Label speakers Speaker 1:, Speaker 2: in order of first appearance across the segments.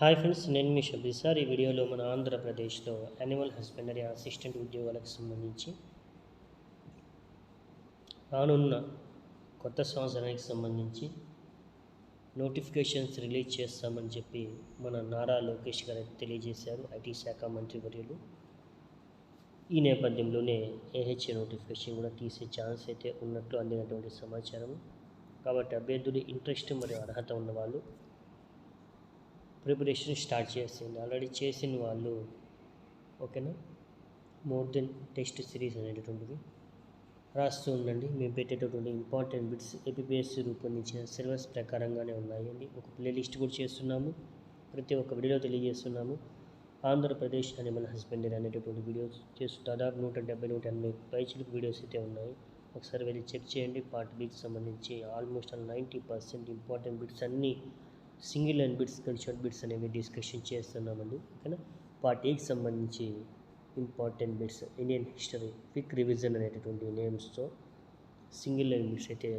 Speaker 1: Hi friends నేను మీ షబీ sir. ఈ వీడియోలో మన ఆంధ్రప్రదేశ్లో యానిమల్ హస్బెండరీ అసిస్టెంట్ ఉద్యోగాలకు సంబంధించి రానున్న కొత్త సంవత్సరానికి సంబంధించి నోటిఫికేషన్స్ రిలీజ్ చేస్తామని చెప్పి మన నారా లోకేష్ గారు తెలియజేశారు ఐటీ శాఖ మంత్రి వర్యులు. ఈ నేపథ్యంలోనే ఏహెచ్ఏ నోటిఫికేషన్ కూడా తీసే ఛాన్స్ అయితే ఉన్నట్లు అందినటువంటి సమాచారం. కాబట్టి అభ్యర్థులు ఇంట్రెస్ట్ మరియు అర్హత ఉన్నవాళ్ళు ప్రిపరేషన్ స్టార్ట్ చేసింది ఆల్రెడీ చేసిన వాళ్ళు. ఓకేనా మోర్ దెన్ టెస్ట్ సిరీస్ అనేటటువంటిది. రాస్తూ ఉండండి. మేము పెట్టేటటువంటి ఇంపార్టెంట్ బిట్స్ ఏపీఎస్సి రూపొందించిన సిలబస్ ప్రకారంగానే ఉన్నాయండి. ఒక ప్లేలిస్ట్ కూడా చేస్తున్నాము. ప్రతి ఒక్క వీడియోలో తెలియజేస్తున్నాము. ఆంధ్రప్రదేశ్ అనిమల్ హస్బెండరీ అనేటటువంటి వీడియోస్ చేస్తూ దాదాపు నూట డెబ్బై నూట ఎనభై పైచులకు వీడియోస్ అయితే ఉన్నాయి. ఒకసారి వెళ్ళి చెక్ చేయండి. పార్ట్ బికి సంబంధించి almost ninety percent important bits అన్నీ సింగిల్ లైన్ బిట్స్ కానీ షార్ట్ బిట్స్ అనేవి డిస్కషన్ చేస్తున్నామండి. ఓకేనా? పార్ట్ ఏకి సంబంధించి important bits Indian history quick revision అనేటటువంటి నేమ్స్తో సింగిల్ లైన్ బిట్స్ అయితే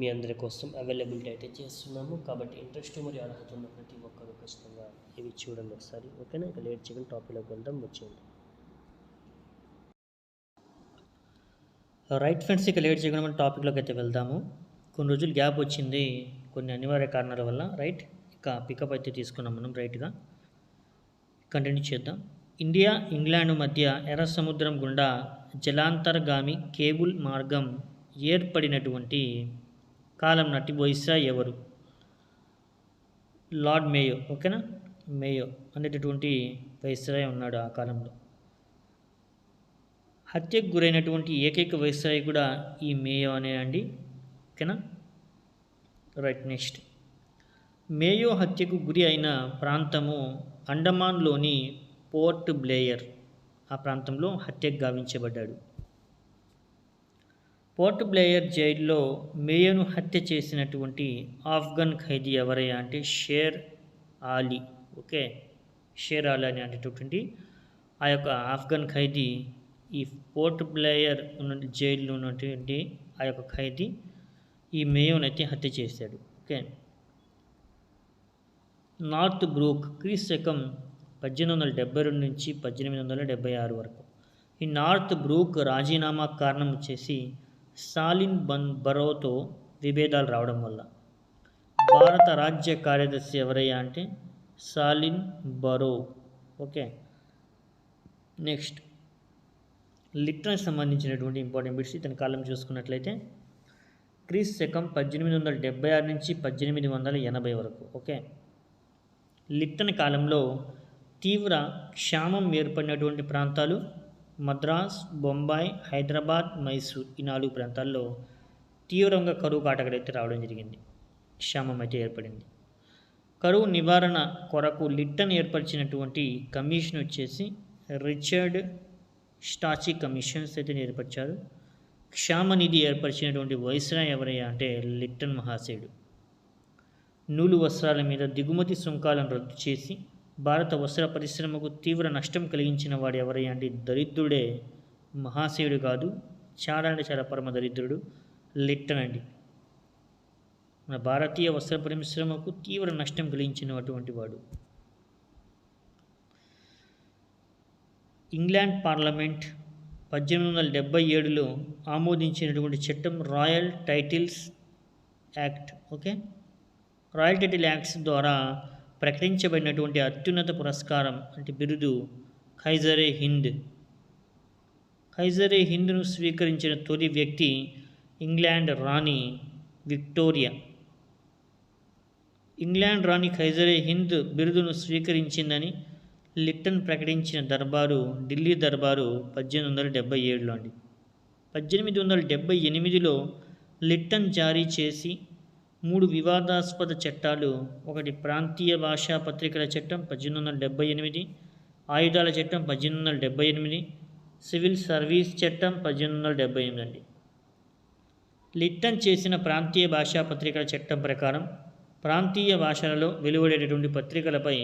Speaker 1: మీ అందరి కోసం అవైలబిలిటీ అయితే చేస్తున్నాము. కాబట్టి ఇంట్రెస్ట్ మరియు అర్హత ఉన్న ప్రతి ఒక్కరు ఖచ్చితంగా ఇవి చూడండి ఒకసారి. ఓకేనా? ఇక లేట్ చేయకుండా టాపిక్లోకి వెళ్దాం వచ్చేయండి. రైట్ ఫ్రెండ్స్ ఇక లేట్ చేయకుండా టాపిక్లోకి అయితే వెళ్దాము. కొన్ని రోజులు గ్యాప్ వచ్చింది. కొన్ని అనివార్య కారణాల వల్ల రైట్ ఇక పికప్ అయితే తీసుకున్నాం మనం రైట్గా కంటిన్యూ చేద్దాం. ఇండియా ఇంగ్లాండ్ మధ్య ఎర్ర సముద్రం గుండా జలాంతర్గామి కేబుల్ మార్గం ఏర్పడినటువంటి కాలం నాటి వైస్రా ఎవరు? లార్డ్ మేయో ఓకేనా? మేయో అనేటటువంటి వైస్రాయ్ ఉన్నాడు ఆ కాలంలో. హత్యకు గురైనటువంటి ఏకైక వైస్రాయ్ కూడా ఈ మేయో అనే అండి ఓకేనా? రైట్ నెక్స్ట్ మేయో హత్యకు గురి అయిన ప్రాంతము అండమాన్లోని పోర్ట్ బ్లేయర్ ఆ ప్రాంతంలో హత్యకు గావించబడ్డాడు. పోర్ట్ బ్లేయర్ జైల్లో మేయోను హత్య చేసినటువంటి ఆఫ్ఘన్ ఖైదీ ఎవరయ్యా అంటే షేర్ ఆలీ ఓకే? షేర్ ఆలీ అని అనేటటువంటి ఆ యొక్క ఆఫ్ఘన్ ఖైదీ ఈ పోర్ట్ బ్లేయర్ ఉన్న జైల్లో ఉన్నటువంటి ఆ యొక్క ఖైదీ ఈ మేయోనైతే హత్య చేశాడు. ఓకే. నార్త్ బ్రూక్ క్రీస్ శకం పద్దెనిమిది వందల డెబ్బై రెండు నుంచి పద్దెనిమిది వందల డెబ్బై ఆరు వరకు. ఈ నార్త్ బ్రూక్ రాజీనామా కారణం వచ్చేసి సాలిన్ బన్ బరోతో విభేదాలు రావడం వల్ల. భారత రాజ్య కార్యదర్శి ఎవరయ్యా అంటే సాలిన్ బరో. ఓకే. నెక్స్ట్. లిట్రన్ సంబంధించినటువంటి ఇంపార్టెంట్ బిట్స్ ఇతని కాలం చూసుకున్నట్లయితే క్రీస్ శకం పద్దెనిమిది వందల డెబ్బై ఆరు నుంచి పద్దెనిమిది వందల ఎనభై వరకు ఓకే? లిట్టన్ కాలంలో తీవ్ర క్షామం ఏర్పడినటువంటి ప్రాంతాలు మద్రాస్ బొంబాయి హైదరాబాద్ మైసూర్ ఈ నాలుగు ప్రాంతాల్లో తీవ్రంగా కరువు కాటకడైతే రావడం జరిగింది. క్షామం అయితే ఏర్పడింది. కరువు నివారణ కొరకు లిట్టన్ ఏర్పరిచినటువంటి కమిషన్ వచ్చేసి రిచర్డ్ స్టాచి కమిషన్స్ అయితే ఏర్పరిచారు. క్షామనిధి ఏర్పరిచినటువంటి వైస్రాయ్ ఎవరయ్యా అంటే లిట్టన్ మహాశయుడు. నూలు వస్త్రాల మీద దిగుమతి సుంకాలను రద్దు చేసి భారత వస్త్ర పరిశ్రమకు తీవ్ర నష్టం కలిగించిన వాడు ఎవరయ్యా అంటే దరిద్రుడే మహాశయుడు కాదు చాలా అంటే చాలా పరమ దరిద్రుడు లిట్టన్ అండి. మన భారతీయ వస్త్ర పరిశ్రమకు తీవ్ర నష్టం కలిగించినటువంటి వాడు. ఇంగ్లాండ్ పార్లమెంట్ పద్దెనిమిది వందల డెబ్బై ఏడులో ఆమోదించినటువంటి చట్టం royal titles act okay? Royal title acts ద్వారా ప్రకటించబడినటువంటి అత్యున్నత పురస్కారం అంటే బిరుదు ఖైజరే హింద్. ఖైజరే హింద్ను స్వీకరించిన తొలి వ్యక్తి ఇంగ్లాండ్ రాణి విక్టోరియా. ఇంగ్లాండ్ రాణి ఖైజరే హింద్ బిరుదును స్వీకరించిందని లిట్టన్ ప్రకటించిన దర్బారు ఢిల్లీ దర్బారు పద్దెనిమిది వందల డెబ్బై ఏడులో అండి. పద్దెనిమిది వందల డెబ్బై ఎనిమిదిలో లిట్టన్ జారీ చేసి మూడు వివాదాస్పద చట్టాలు ఒకటి ప్రాంతీయ భాషా పత్రికల చట్టం పద్దెనిమిది వందల డెబ్బై ఎనిమిది ఆయుధాల చట్టం పద్దెనిమిది వందల డెబ్బై ఎనిమిది సివిల్ సర్వీస్ చట్టం పద్దెనిమిది వందల డెబ్బై ఎనిమిది అండి. లిట్టన్ చేసిన ప్రాంతీయ భాషా పత్రికల చట్టం ప్రకారం ప్రాంతీయ భాషలలో వెలువడేటటువంటి పత్రికలపై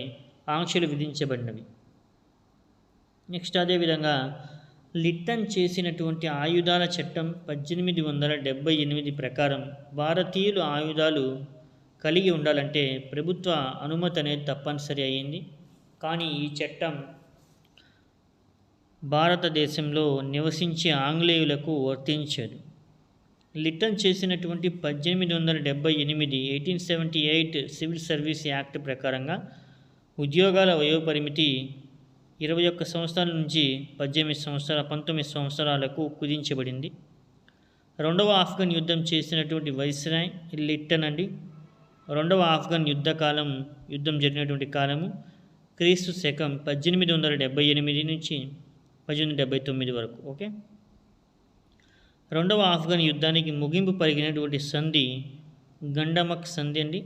Speaker 1: ఆంక్షలు విధించబడినవి. నెక్స్ట్ అదేవిధంగా లిట్టన్ చేసినటువంటి ఆయుధాల చట్టం పద్దెనిమిది వందల డెబ్బై ఎనిమిది ప్రకారం భారతీయులు ఆయుధాలు కలిగి ఉండాలంటే ప్రభుత్వ అనుమతి అనేది తప్పనిసరి అయ్యింది. కానీ ఈ చట్టం భారతదేశంలో నివసించే ఆంగ్లేయులకు వర్తించదు. లిట్టన్ చేసినటువంటి పద్దెనిమిది వందల డెబ్బై ఎనిమిది eighteen seventy eight civil service act ప్రకారంగా ఉద్యోగాల వయోపరిమితి ఇరవై ఒక్క సంవత్సరాల నుంచి పద్దెనిమిది సంవత్సరాల పంతొమ్మిది సంవత్సరాలకు కుదించబడింది. రెండవ ఆఫ్ఘన్ యుద్ధం చేసినటువంటి వైస్రాయ్ లిట్టన్ అండి. రెండవ ఆఫ్ఘన్ యుద్ధ కాలం యుద్ధం జరిగినటువంటి కాలము క్రీస్తు శకం పద్దెనిమిది వందల డెబ్బై ఎనిమిది నుంచి పద్దెనిమిది డెబ్బై తొమ్మిది వరకు ఓకే? రెండవ ఆఫ్ఘన్ యుద్ధానికి ముగింపు పరిగినటువంటి సంధి గండమక్ సంధి అండి.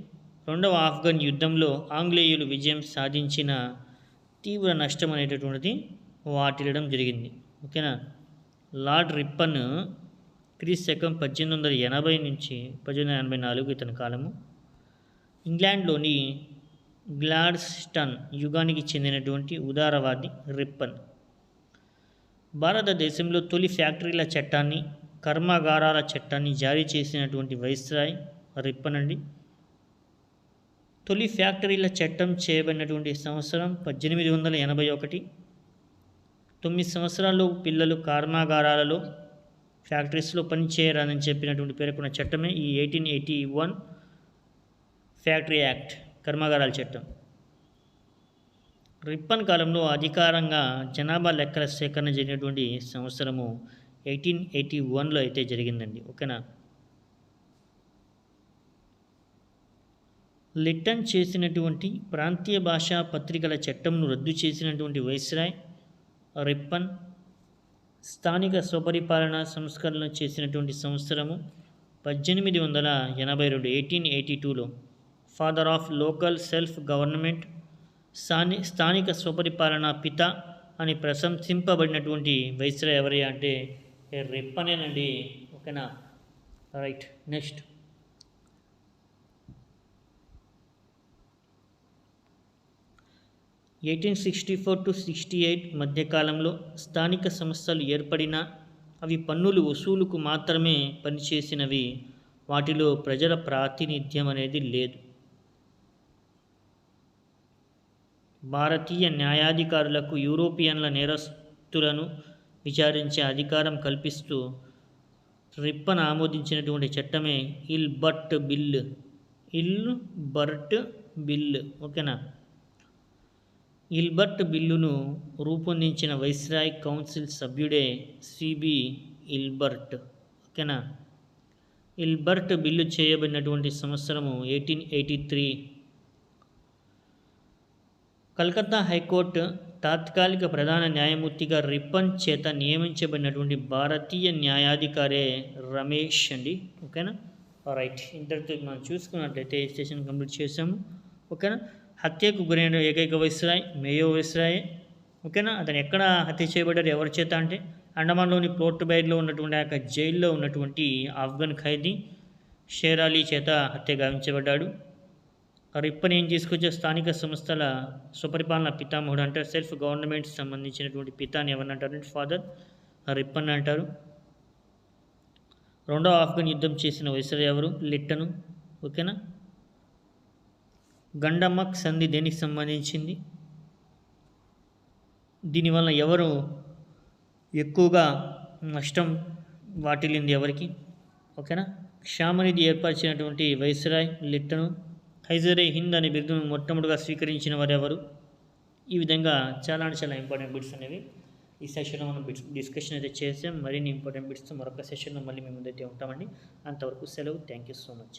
Speaker 1: రెండవ ఆఫ్ఘన్ యుద్ధంలో ఆంగ్లేయులు విజయం సాధించిన తీవ్ర నష్టం అనేటటువంటిది వాటిల్లడం జరిగింది. ఓకేనా? లార్డ్ రిప్పన్ క్రీస్ శకం పద్దెనిమిది వందల ఎనభై నుంచి పద్దెనిమిది వందల ఎనభై నాలుగు ఇతని కాలము. ఇంగ్లాండ్లోని గ్లాడ్స్టన్ యుగానికి చెందినటువంటి ఉదారవాది రిప్పన్. భారతదేశంలో తొలి ఫ్యాక్టరీల చట్టాన్ని కర్మాగారాల చట్టాన్ని జారీ చేసినటువంటి వైస్రాయ్ రిప్పన్ అండి. తొలి ఫ్యాక్టరీల చట్టం చేయబడినటువంటి సంవత్సరం పద్దెనిమిది వందల ఎనభై ఒకటి. తొమ్మిది సంవత్సరాలు పిల్లలు కర్మాగారాలలో ఫ్యాక్టరీస్లో పనిచేయరాదని చెప్పినటువంటి పేర్కొన్న చట్టమే ఈ eighteen eighty one factory act కర్మాగారాల చట్టం. రిప్పన్ కాలంలో అధికారంగా జనాభా లెక్కల సేకరణ జరిగినటువంటి సంవత్సరము ఎయిటీన్ ఎయిటీ వన్లో అయితే జరిగిందండి. ఓకేనా? లిట్టన్ చేసినటువంటి ప్రాంతీయ భాషా పత్రికల చట్టంను రద్దు చేసినటువంటి వైస్రాయ్ రిప్పన్ స్థానిక స్వపరిపాలన సంస్కరణ చేసినటువంటి సంవత్సరము పద్దెనిమిది వందల ఎనభై రెండు ఎయిటీన్ ఎయిటీ టూలో. Father of local self government స్థాని స్థానిక స్వపరిపాలన పిత అని ప్రశంసింపబడినటువంటి వైస్రాయ్ ఎవరి అంటే రిప్పనేనండి. ఓకేనా? Right next. Eighteen sixty four to sixty eight మధ్యకాలంలో స్థానిక సంస్థలు ఏర్పడినా అవి పన్నులు వసూలుకు మాత్రమే పనిచేసినవి. వాటిలో ప్రజల ప్రాతినిధ్యం అనేది లేదు. భారతీయ న్యాయాధికారులకు యూరోపియన్ల నేరస్తులను విచారించే అధికారం కల్పిస్తూ రిప్పన్ ఆమోదించినటువంటి చట్టమే Ilbert bill. Ilbert bill ఓకేనా? ఇల్బర్ట్ బిల్లును రూపొందించిన వైస్రాయ్ కౌన్సిల్ సభ్యుడే సిబి ఇల్బర్ట్. ఓకేనా? ఇల్బర్ట్ బిల్లు చేయబడినటువంటి సంవత్సరము eighteen eighty three. Calcutta high court తాత్కాలిక ప్రధాన న్యాయమూర్తిగా రిపన్ చేత నియమించబడినటువంటి భారతీయ న్యాయాధికారే రమేష్ అండి. ఓకేనా? రైట్. ఇంతటితో మనం చూసుకున్నట్లయితే స్టేషన్ కంప్లీట్ చేసాము ఓకేనా? హత్యకు గురైన ఏకైక వైస్రాయ్ మేయో వైస్రాయ్ ఓకేనా? అతను ఎక్కడ హత్య చేయబడ్డారు? ఎవరి చేత అంటే అండమాన్లోని పోర్ట్ బైర్లో ఉన్నటువంటి ఆ యొక్క జైల్లో ఉన్నటువంటి ఆఫ్ఘన్ ఖైదీ షేర్ అలీ చేత హత్య గావించబడ్డాడు. రిప్పని ఏం తీసుకొచ్చే స్థానిక సంస్థల సుపరిపాలన పితామహుడు అంటారు. సెల్ఫ్ గవర్నమెంట్ సంబంధించినటువంటి పితాని ఎవరిని అంటారు ఫాదర్ రిప్పన్ అంటారు. రెండవ ఆఫ్ఘన్ యుద్ధం చేసిన వైసర్ ఎవరు? లిట్టను. ఓకేనా? గండమక్ సంధి దేనికి సంబంధించింది? దీనివల్ల ఎవరు ఎక్కువగా నష్టం వాటిల్లింది ఎవరికి? ఓకేనా? క్షామనిధి ఏర్పరిచినటువంటి వైస్రాయ్ లిట్టను హైజరే హింద్ అనే బిరుదును మొట్టమొదటిగా స్వీకరించిన వారు ఎవరు ఈ విధంగా చాలా అంటే చాలా ఇంపార్టెంట్ బిట్స్ అనేవి ఈ సెషన్లో మనం బిట్స్ డిస్కషన్ అయితే చేసాం. మరిన్ని ఇంపార్టెంట్ బిట్స్ మరొక సెషన్లో మళ్ళీ మేము అయితే ఉంటామండి. అంతవరకు సెలవు. Thank you so much